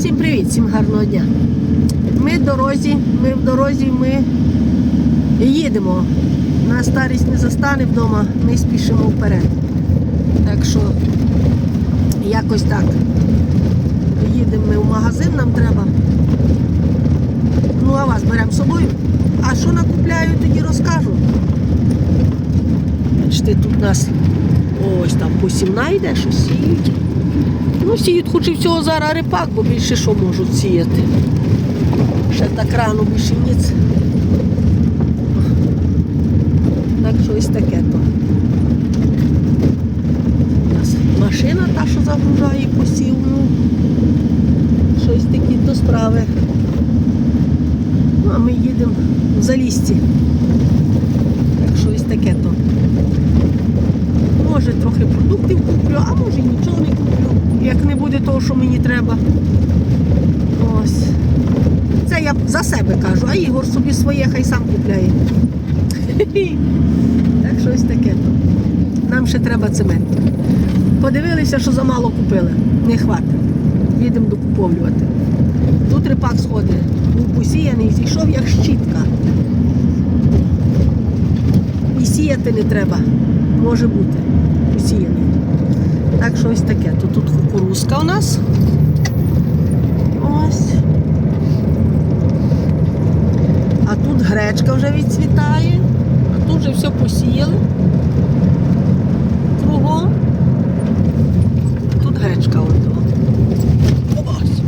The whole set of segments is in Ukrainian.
Всім привіт, всім гарного дня. Ми в дорозі, ми в дорозі, ми їдемо. На старість не застане вдома, ми спішимо вперед. Так що якось так. Їдемо ми в магазин, нам треба. Ну, а вас беремо з собою. А що накупляю, тоді розкажу. Бачите, тут нас ось там посівна йде, що сіють. Ну, сіють хоч і всього зараз репак, бо більше що можуть сіяти. Ще так рано більше ніц. Так що ось таке то. У нас машина та, що загружає посів, ну, щось такі то справи. Ну, а ми їдемо в залісті. Так що ось таке то. Може трохи продуктів куплю, а може і нічого не куплю, як не буде що мені треба. Ось. Це я за себе кажу, а Ігор собі своє хай сам купляє. Так що ось таке. Нам ще треба цемент. Подивилися, що замало купили. Не хватить. Їдемо докуповлювати. Тут рипак сходить, був посіяний, зійшов як щітка. І сіяти не треба. Може бути посіяний. Так що ось таке. Кукурузка у нас. Ось. А тут гречка вже відцвітає. А тут вже все посіяли. Кругом. Тут гречка от. о. Ось.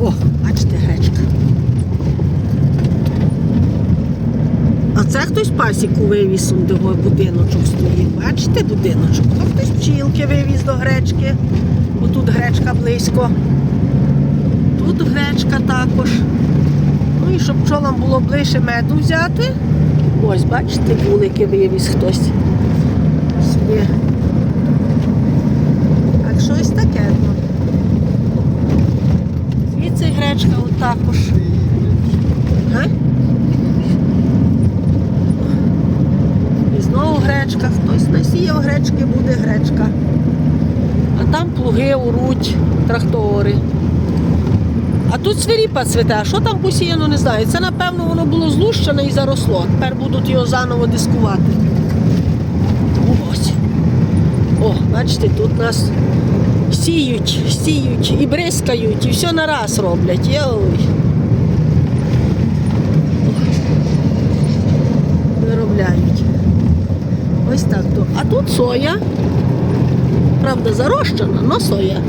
О, бачите, гречка. А вивіз, он, де будиночок стоїть. Бачите будиночок? То хтось пчілки вивіз до гречки, бо тут гречка близько. Тут гречка також. Ну і щоб пчолам було ближче меду взяти. Ось, бачите, вулики вивіз хтось собі. Так що ось таке. Звідси гречка от також. Га? І знову гречка, хтось насіяв гречки, буде гречка. А там плуги уруть, трактори. А тут свиріпа цвіте, а що там посіяно, не знаю. Це, напевно, воно було злущене і заросло. Тепер будуть його заново дискувати. Ось. О, бачите, тут нас сіють, сіють і бризкають, і все на раз роблять. Йой. Виробляють. Ось так то. А тут соя. Правда, зарощена, але соя.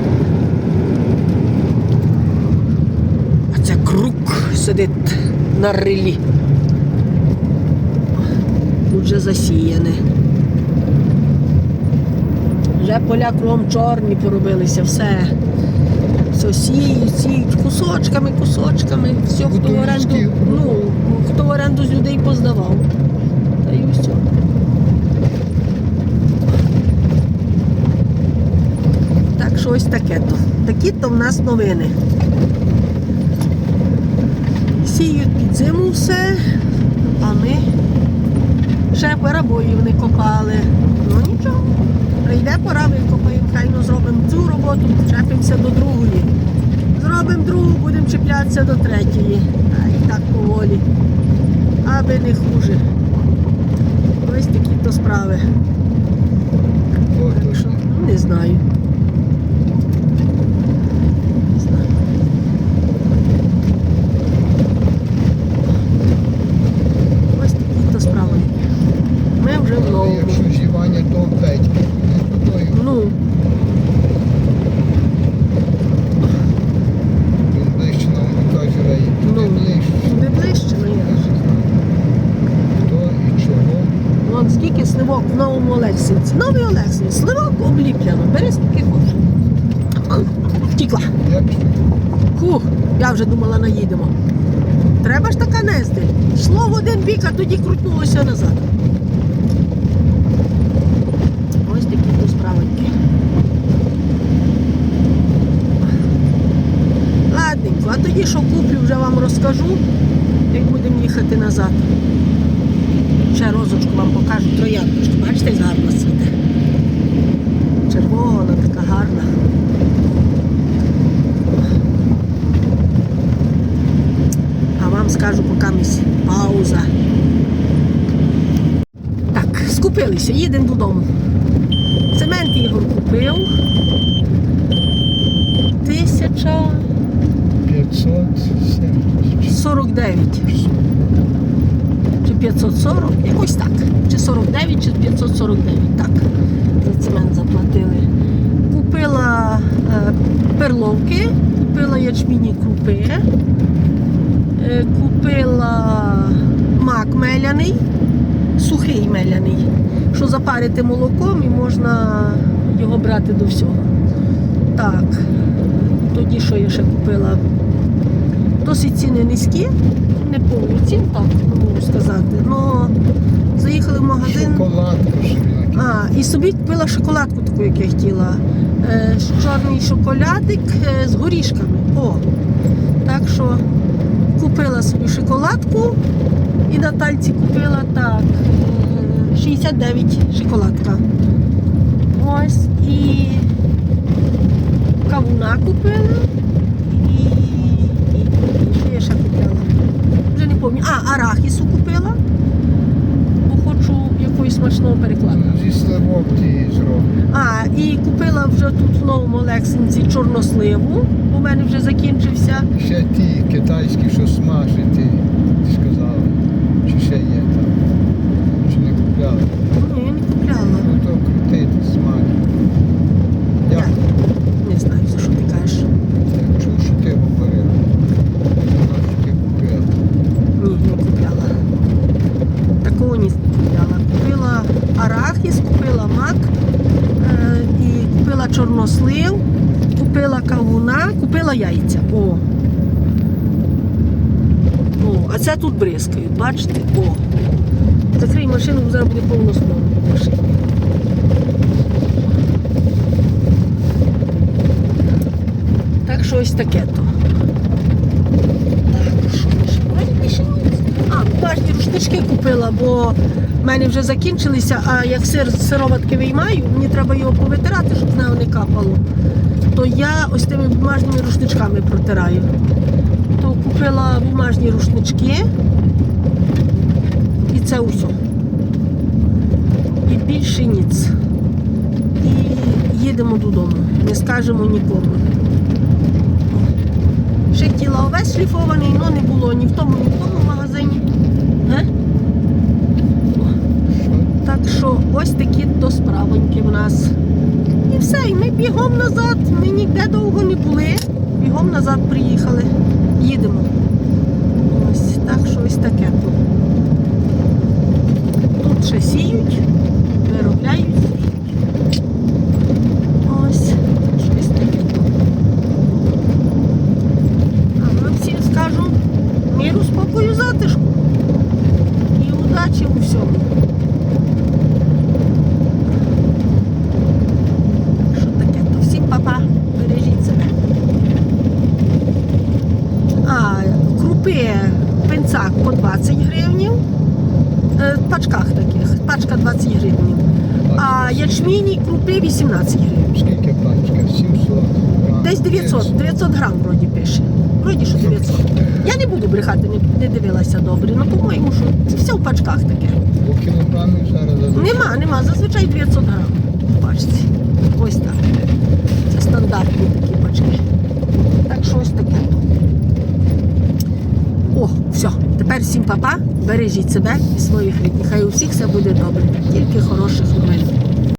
А це крук сидить на рилі. Тут вже засіяне. Вже поля кругом чорні поробилися, все. Все сіють, сіють кусочками, кусочками. Все, хто в оренду, ну, хто в оренду з людей поздавав. Та й все. Так що ось таке то. Такі то в нас новини. Сіють під зиму все, а ми ще перебоїв не копали. Ну нічого. Прийде пора, викопаємо, хайно зробимо цю роботу, чепимося до другої. Зробимо другу, будемо чіплятися до третьої. А і так поволі. Аби не хуже. Ось такі то справи. Так що, ну, не знаю. Не знаю. Ось такі то справи. Ми вже в новому. Якщо зівання, то Петька. Не то той, Ну, Він ближче нам не живе. І ну, туди ближче. туди ближче, ну я. Хто і чого. Вон скільки сливок новому Олексінці. Новий Олексін, сливок обліпляно. Бери скільки хочеш. Втікла. Хух, я вже думала, наїдемо. Треба ж така нести. Йшло в один бік, а тоді крутнулося назад. Ось такі то справенькі. Ладненько, а тоді що куплю, вже вам розкажу, як будемо їхати назад кажуть, трояндочка. Бачите, гарно цвіте. Червона, така гарна. А вам скажу, поки місь пауза. Так, скупилися, їдемо додому. Цемент Ігор купив. Тисяча 549. 49 чи 540, якось так. Чи 49, чи 549. Так, за цемент заплатили. Купила е, перловки, купила ячміні крупи, е, купила мак меляний, сухий меляний, що запарити молоком і можна його брати до всього. Так, тоді що я ще купила? Досить ціни низькі, не повні цін, так можу сказати. Но заїхали в магазин. Шоколадку. А, і собі купила шоколадку таку, як я хотіла. Е, чорний шоколадик е, з горішками. О. Так що купила собі шоколадку і Натальці купила так. е, 69 шоколадка. Ось і кавуна купила. І, і, і що я ще купила? Вже не пам'ятаю. А, арахісу купила. Бо хочу якогось смачного перекладу. Зі сливок ті зроблю. А, і купила вже тут в новому лексинці чорносливу, бо в мене вже закінчився. Ще ті китайські, що смажать, ти сказала. Чи ще є там? Чи не купляли? Ні, я не купляла. Ну то крутити, смажать. Я Я не знаю, за що ти кажеш. чув, що ти говорила. Вона що ти купила. Ні, не купляла. Такого ні не купляла. Купила арахіс, купила мак, е, і купила чорнослив, купила кавуна, купила яйця. О. О, а це тут бризкають, бачите? О. Закрий машину, бо зараз буде повно слово машині. Так що ось таке то. Так, що ще? Вроді більше ні. Бачите, рушнички купила, бо в мене вже закінчилися, а як сир сироватки виймаю, мені треба його повитирати, щоб з нього не капало. То я ось тими бумажними рушничками протираю. То купила бумажні рушнички. І це усе. І більше ніц. І їдемо додому. Не скажемо нікому. Ще хотіла овес шліфований, але не було ні в тому, ні в тому магазині. Ге? Що? Так що ось такі то справоньки в нас. І все, і ми бігом назад. Ми ніде довго не були. Бігом назад приїхали. Їдемо. Ось так що ось таке то. Тут ще сіють, виробляють. Ось, так що ось таке то. А всім скажу миру, спокою, затишку. І удачі у всьому. Що таке? То всім папа, бережіть себе. А, крупи пенцак по 20 гривнів. Е, В пачках таких. Пачка 20 гривень. А ячміні крупи 18 гривень. Скільки пачка? 700? Десь 900, 900 грам вроді пише. Вроді, що 900. Я не буду брехати, не, не дивилася добре. Ну, по-моєму, що це все в пачках таке. Кілограмів зараз зазвичай. Нема, нема, зазвичай 900 грам. Бачите. Ось так. Це стандартні такі пачки. Так що ось таке. О, все. Тепер всім папа, бережіть себе і своїх рідних. Хай у всіх все буде добре. Тільки хороших новин.